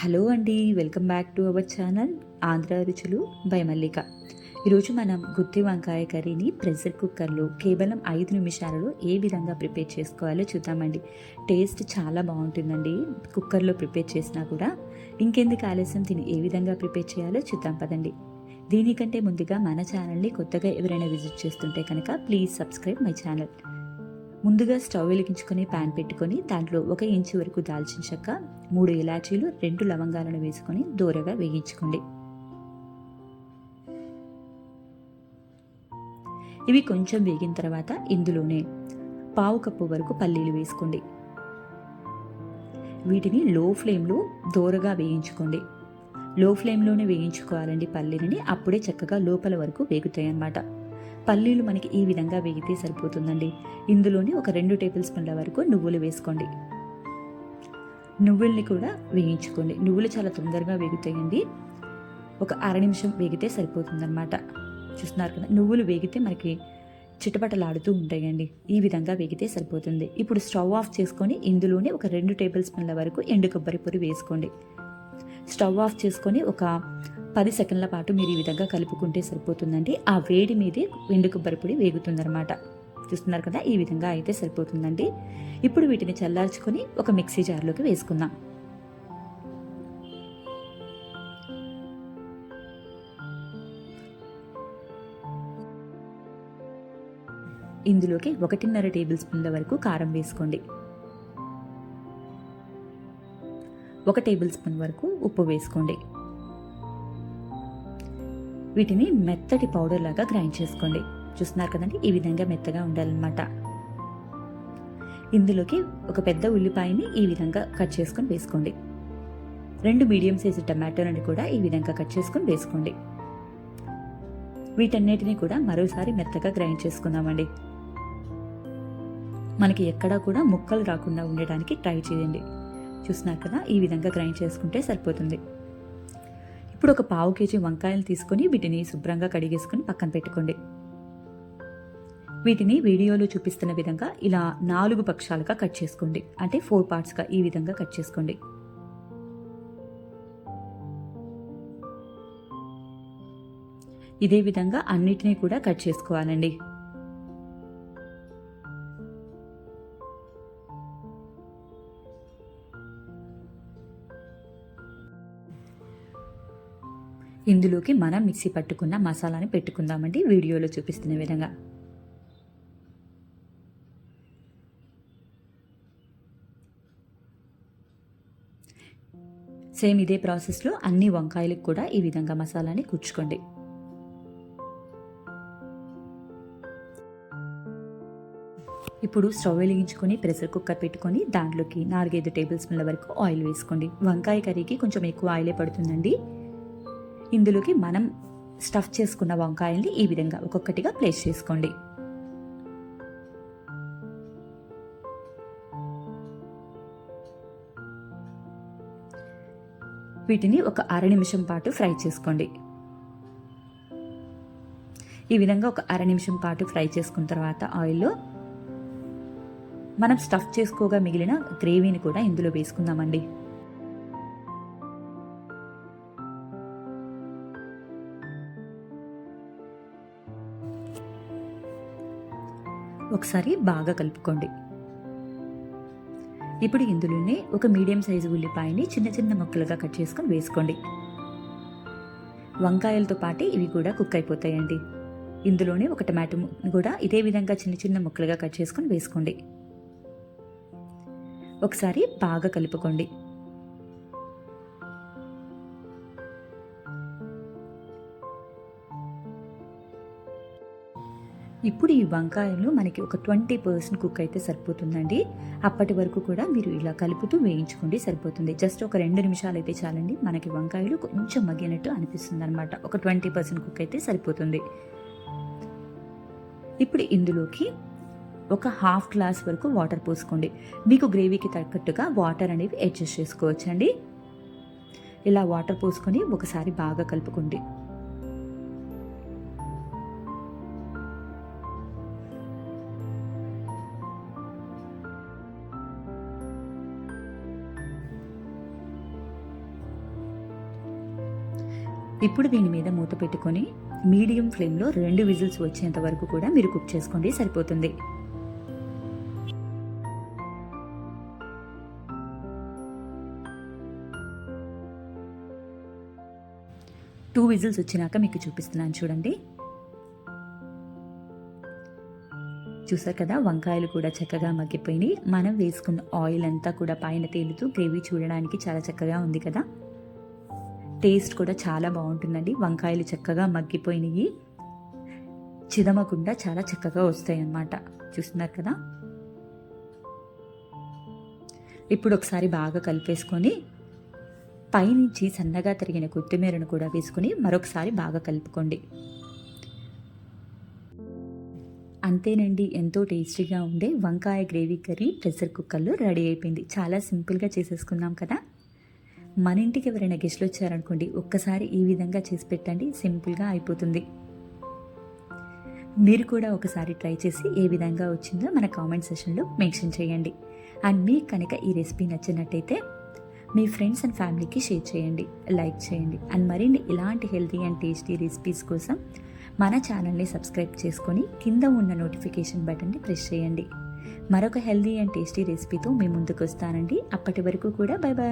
Hello అండి welcome back to our channel Andhra రుచులు by మల్లిక. ఈరోజు మనం గుత్తి వంకాయ కర్రీని ప్రెషర్ కుక్కర్లో కేవలం ఐదు నిమిషాలలో ఏ విధంగా ప్రిపేర్ చేసుకోవాలో చూద్దామండి. టేస్ట్ చాలా బాగుంటుందండి కుక్కర్లో ప్రిపేర్ చేసినా కూడా. ఇంకెందుకు ఆలస్యం తిని ఏ విధంగా ప్రిపేర్ చేయాలో చూద్దాం పదండి. దీనికంటే ముందుగా మన ఛానల్ని కొత్తగా ఎవరైనా విజిట్ చేస్తుంటే కనుక ప్లీజ్ సబ్స్క్రైబ్ మై ఛానల్. ముందుగా స్టవ్ వెలిగించుకొని ప్యాన్ పెట్టుకొని దాంట్లో ఒక ఇంచు వరకు దాల్చిన చెక్క మూడు ఇలాచీలు రెండు లవంగాలను వేసుకొని దూరగా వేగించుకోండి ఇవి కొంచెం వేగిన తర్వాత ఇందులోనే పావు కప్పు వరకు పల్లీలు వేసుకోండి. వీటిని లో ఫ్లేమ్లో దూరగా వేయించుకోండి. లో ఫ్లేమ్లోనే వేయించుకోవాలండి పల్లీలని అప్పుడే చక్కగా లోపల వరకు వేగుతాయి అన్నమాట పల్లీలు మనకి ఈ విధంగా వేగితే సరిపోతుందండి. ఇందులోనే ఒక రెండు టేబుల్ స్పూన్ల వరకు నువ్వులు వేసుకోండి. నువ్వుల్ని కూడా వేయించుకోండి. నువ్వులు చాలా తొందరగా వేగుతాయండి. ఒక అర నిమిషం వేగితే సరిపోతుందన్నమాట. చూస్తున్నారు కదా నువ్వులు వేగితే మనకి చిటపటలాడుతూ ఉంటాయండి. ఈ విధంగా వేగితే సరిపోతుంది. ఇప్పుడు స్టవ్ ఆఫ్ చేసుకొని ఇందులోనే ఒక రెండు టేబుల్ స్పూన్ల వరకు ఎండు కొబ్బరి పొడి వేసుకోండి. స్టవ్ ఆఫ్ చేసుకొని ఒక పది సెకండ్ల పాటు మీరు ఈ విధంగా కలుపుకుంటే సరిపోతుందండి. ఆ వేడి మీదే ఎండు కొబ్బరి పొడి వేగుతుందన్నమాట. చూస్తున్నారు కదా ఈ విధంగా అయితే సరిపోతుందండి. ఇప్పుడు వీటిని చల్లార్చుకొని ఒక మిక్సీ జార్లోకి వేసుకుందాం. ఇందులోకి ఒకటిన్నర టేబుల్ స్పూన్ల వరకు కారం వేసుకోండి. ఒక టేబుల్ స్పూన్ వరకు ఉప్పు వేసుకోండి. వీటిని మెత్తటి పౌడర్ లాగా గ్రైండ్ చేసుకోండి. చూస్తున్నారు కదండి? ఈ విధంగా మెత్తగా ఉండాలన్నమాట. ఇందులోకి ఒక పెద్ద ఉల్లిపాయని ఈ విధంగా కట్ చేసుకొని వేసుకోండి. రెండు మీడియం సైజు టమాటోలను కూడా ఈ విధంగా కట్ చేసుకొని వేసుకోండి. వీటన్నిటిని కూడా మరోసారి మెత్తగా గ్రైండ్ చేసుకుందామండి. మనకి ఎక్కడా కూడా ముక్కలు రాకుండా ఉండడానికి ట్రై చేయండి. చూస్తున్నారు కదా? ఈ విధంగా గ్రైండ్ చేసుకుంటే సరిపోతుంది. ఇప్పుడు ఒక పావు కేజీ వంకాయలు తీసుకొని వీటిని శుభ్రంగా కడిగేసుకొని పక్కన పెట్టుకోండి. వీటిని వీడియోలో చూపిస్తున్న విధంగా ఇలా నాలుగు పక్షాలుగా కట్ చేసుకోండి. అంటే ఫోర్ పార్ట్స్గా ఈ విధంగా కట్ చేసుకోండి. ఇదే విధంగా అన్నిటినీ కూడా కట్ చేసుకోవాలండి. ఇందులోకి మనం మిక్సీ పట్టుకున్న మసాలాని పెట్టుకుందామండి. వీడియోలో చూపిస్తున్న విధంగా. సేమ్ ఇదే ప్రాసెస్లో అన్ని వంకాయలకు కూడా ఈ విధంగా మసాలాని కూర్చుకోండి ఇప్పుడు స్టవ్ వెలిగించుకొని ప్రెషర్ కుక్కర్ పెట్టుకొని దాంట్లోకి నాలుగైదు టేబుల్ స్పూన్ల వరకు ఆయిల్ వేసుకోండి. వంకాయ కర్రీకి కొంచెం ఎక్కువ ఆయిలే పడుతుందండి. ఇందులోకి మనం స్టఫ్ చేసుకున్న వంకాయల్ని ఈ విధంగా ఒక్కొక్కటిగా ప్లేస్ చేసుకోండి. వీటిని ఒక అర నిమిషం పాటు ఫ్రై చేసుకోండి. ఈ విధంగా ఒక అర నిమిషం పాటు ఫ్రై చేసుకున్న తర్వాత ఆయిల్లో మనం స్టఫ్ చేసుకోగా మిగిలిన గ్రేవీని కూడా ఇందులో వేసుకుందామండి. ఒకసారి బాగా కలుపుకోండి. ఇప్పుడు ఇందులోనే ఒక మీడియం సైజు ఉల్లిపాయని చిన్న చిన్న ముక్కలుగా కట్ చేసుకొని వేసుకోండి. వంకాయలతో పాటు ఇవి కూడా కుక్ అయిపోతాయండి. ఇందులోనే ఒక టమాటో కూడా ఇదే విధంగా చిన్న చిన్న ముక్కలుగా కట్ చేసుకొని వేసుకోండి. ఒకసారి బాగా కలుపుకోండి. ఇప్పుడు ఈ వంకాయలు మనకి ఒక ట్వంటీ పర్సెంట్ కుక్ అయితే సరిపోతుందండి. అప్పటి వరకు కూడా మీరు ఇలా కలుపుతూ వేయించుకోండి సరిపోతుంది. జస్ట్ ఒక రెండు నిమిషాలు అయితే చాలండి. మనకి వంకాయలు కొంచెం మగ్గినట్టు అనిపిస్తుంది అనమాట ఒక ట్వంటీ పర్సెంట్ కుక్ అయితే సరిపోతుంది. ఇప్పుడు ఇందులోకి ఒక హాఫ్ గ్లాస్ వరకు వాటర్ పోసుకోండి. మీకు గ్రేవీకి తగ్గట్టుగా వాటర్ అనేవి అడ్జస్ట్ చేసుకోవచ్చండి. ఇలా వాటర్ పోసుకొని ఒకసారి బాగా కలుపుకోండి. ఇప్పుడు దీని మీద మూత పెట్టుకొని మీడియం ఫ్లేమ్లో రెండు విజిల్స్ వచ్చేంత వరకు కూడా మీరు కుక్ చేసుకోండి సరిపోతుంది. టూ విజిల్స్ వచ్చినాక మీకు చూపిస్తున్నాను చూడండి. చూసారు కదా వంకాయలు కూడా చక్కగా మగ్గిపోయినాయి. మనం వేసుకున్న ఆయిల్ అంతా కూడా పైన తేలుతూ గ్రేవీ చూడడానికి చాలా చక్కగా ఉంది కదా. టేస్ట్ కూడా చాలా బాగుంటుందండి. వంకాయలు చక్కగా మగ్గిపోయినాయి. చిదమకుండా చాలా చక్కగా వస్తాయి అన్నమాట చూస్తున్నారు కదా? ఇప్పుడు ఒకసారి బాగా కలిపేసుకొని పైనుంచి సన్నగా తరిగిన కొత్తిమీరను కూడా వేసుకొని మరొకసారి బాగా కలుపుకోండి. అంతేనండి ఎంతో టేస్టీగా ఉండే వంకాయ గ్రేవీ కర్రీ ప్రెషర్ కుక్కర్లో రెడీ అయిపోయింది. చాలా సింపుల్గా చేసేసుకున్నాం కదా? మన ఇంటికి ఎవరైనా గెస్ట్లు వచ్చారనుకోండి ఒక్కసారి ఈ విధంగా చేసి పెట్టండి సింపుల్గా అయిపోతుంది. మీరు కూడా ఒకసారి ట్రై చేసి ఏ విధంగా వచ్చిందో మన కామెంట్ సెషన్లో మెన్షన్ చేయండి. అండ్ మీకు కనుక ఈ రెసిపీ నచ్చినట్టయితే మీ ఫ్రెండ్స్ అండ్ ఫ్యామిలీకి షేర్ చేయండి లైక్ చేయండి. అండ్ మరిన్ని ఇలాంటి హెల్తీ అండ్ టేస్టీ రెసిపీస్ కోసం మన ఛానల్ని సబ్స్క్రైబ్ చేసుకొని కింద ఉన్న నోటిఫికేషన్ బటన్ని ప్రెస్ చేయండి. మరొక హెల్తీ అండ్ టేస్టీ రెసిపీతో మీ ముందుకు వస్తానండి. అప్పటి వరకు కూడా బై బాయ్